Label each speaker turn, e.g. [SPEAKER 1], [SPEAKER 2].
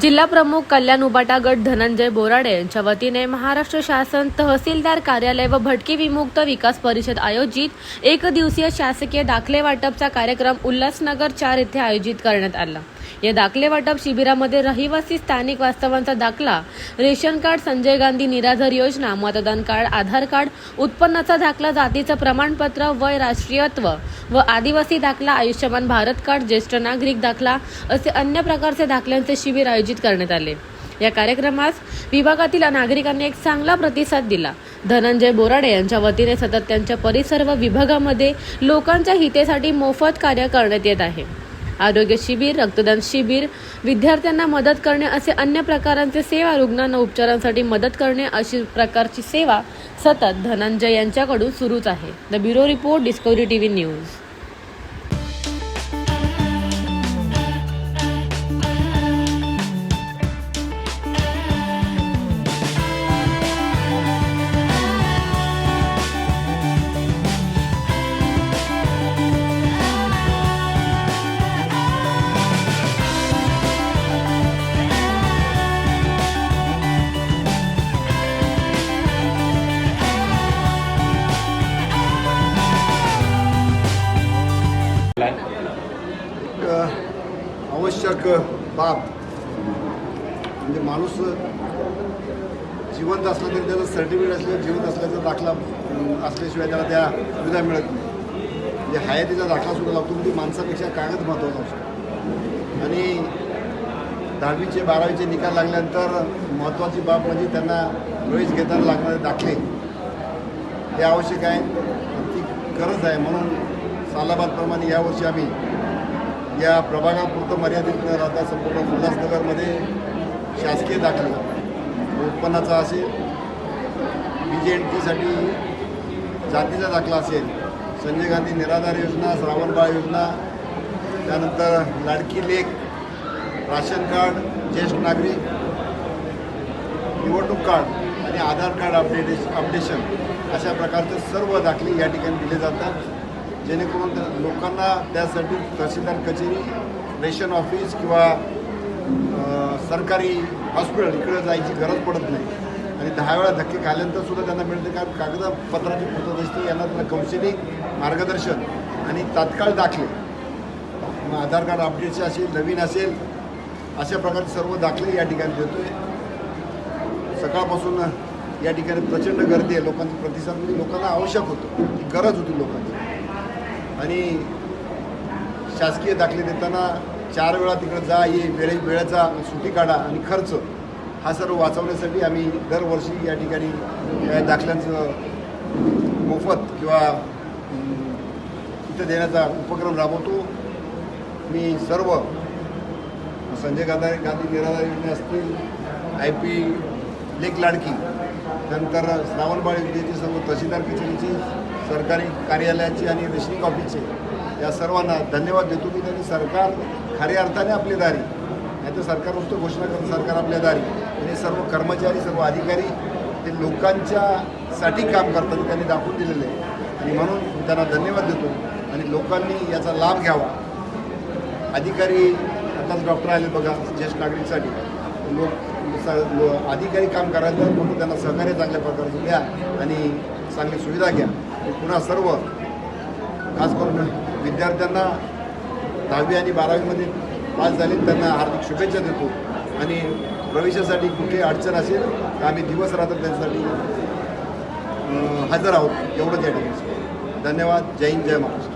[SPEAKER 1] जिल्हा प्रमुख कल्याण उबाटा गट धनंजय बोराडे यांच्या वतीने महाराष्ट्र शासन तहसीलदार कार्यालय व भटकी विमुक्त विकास परिषद आयोजित एक दिवसीय शासकीय दाखले वाटपचा कार्यक्रम उल्हासनगर चार येथे आयोजित करण्यात आला. या दाखले वाटप शिबिरामध्ये रहिवासी स्थानिक वास्तवांचा दाखला रेशन कार्ड संजय गांधी निराधार योजना मतदान कार्ड आधार कार्ड उत्पन्नाचा दाखला जातीचं प्रमाणपत्र वय राष्ट्रीयत्व व आदिवासी दाखला आयुष्यमान भारत कार्ड ज्येष्ठ नागरिक दाखला असे अन्य प्रकारचे दाखल्यांचे शिबिर आयोजित करण्यात आले. या कार्यक्रमास विभागातील नागरिकांनी एक चांगला प्रतिसाद दिला. धनंजय बोराडे यांच्या वतीने सतत त्यांच्या परिसर व विभागामध्ये लोकांच्या हितेसाठी मोफत कार्य करण्यात येत आहे. आरोग्य शिबिर रक्तदान शिबिर विद्यार्थ्यांना मदत करणे असे अन्य प्रकारांचे सेवा रुग्णांना उपचारांसाठी मदत करणे अशी प्रकारची सेवा सतत धनंजय यांच्याकडून सुरूच आहे. The bureau report Discovery T V
[SPEAKER 2] news. आवश्यक बाब. म्हणजे माणूस जिवंत असला तरी त्याचं सर्टिफिकेट असलं जिवंत असल्याचा दाखला असल्याशिवाय त्याला त्या सुविधा मिळत नाही. म्हणजे हयातीचा दाखला सुद्धा लागतो म्हणजे माणसापेक्षा कागद महत्त्वाचा असतो. आणि दहावीचे बारावीचे निकाल लागल्यानंतर महत्त्वाची बाब म्हणजे त्यांना प्रवेश घेताना लागणारे दाखले. हे आवश्यक आहे. ती गरज आहे. म्हणून सालाबादप्रमाणे यावर्षी आम्ही या प्रभागापुरतं मर्यादित न राहता संपूर्ण उल्हासनगरमध्ये शासकीय दाखल उत्पन्नाचा असेल बी जे एन टीसाठी जातीचा दाखला असेल संजय गांधी निराधार योजना श्रावणबाळ योजना त्यानंतर लाडकी लेख राशन कार्ड ज्येष्ठ नागरिक निवडणूक कार्ड आणि आधार कार्ड अपडेटेश अपडेशन अशा प्रकारचे सर्व दाखले या ठिकाणी दिले जातात. जेणेकरून लोकांना त्यासाठी तहसीलदार कचेरी रेशन ऑफिस किंवा सरकारी हॉस्पिटल इकडे जायची गरज पडत नाही. आणि दहा वेळा धक्के खाल्यानंतर सुद्धा त्यांना मिळते कारण कागदपत्राची पूर्तता असते यांना त्यांना कौन्सिलिंग मार्गदर्शन आणि तात्काळ दाखले. मग आधार कार्ड अपडेटचे असेल नवीन असेल अशा प्रकारचे सर्व दाखले या ठिकाणी देतोय. सकाळपासून या ठिकाणी प्रचंड गर्दी आहे. लोकांचा प्रतिसाद म्हणजे लोकांना आवश्यक होतं. गरज होती लोकांची. आणि शासकीय दाखले देताना चार वेळा तिकडं जा ये वेळे वेळेचा सुटी काढा आणि खर्च हा सर्व वाचवण्यासाठी आम्ही दरवर्षी या ठिकाणी दाखल्यांचं मोफत किंवा इथं देण्याचा उपक्रम राबवतो. मी सर्व संजय गांधी गांधी निराधार योजना असतील आय पी लेख लाडकी नंतर श्रावणबाळ योजनेची सर्व तहसीलदार कचेरीची सरकारी कार्यालयाची आणि रेशनिंग ऑफिसचे या सर्वांना धन्यवाद देतो की त्यांनी सरकार खऱ्या अर्थाने आपली दारी नाही तर सरकार नुसतं घोषणा करून सरकार आपल्या दारी. आणि सर्व कर्मचारी सर्व अधिकारी ते लोकांच्या साठी काम करतात त्यांनी दाखवून दिलेलं आहे. आणि म्हणून त्यांना धन्यवाद देतो आणि लोकांनी याचा लाभ घ्यावा. अधिकारी आताच डॉक्टर आले बघा ज्येष्ठ नागरिकसाठी. लोक अधिकारी काम करायचं म्हणून त्यांना सहकार्य चांगल्या प्रकारचं द्या आणि चांगली सुविधा घ्या. पुन्हा सर्व खास करून विद्यार्थ्यांना दहावी आणि बारावीमध्ये पास झाले त्यांना हार्दिक शुभेच्छा देतो. आणि प्रवेशासाठी कुठे अडचण असेल तर आम्ही दिवस रात्र त्यांच्यासाठी हजर आहोत एवढंच या ठिकाणी. धन्यवाद. जय हिंद जय महाराष्ट्र.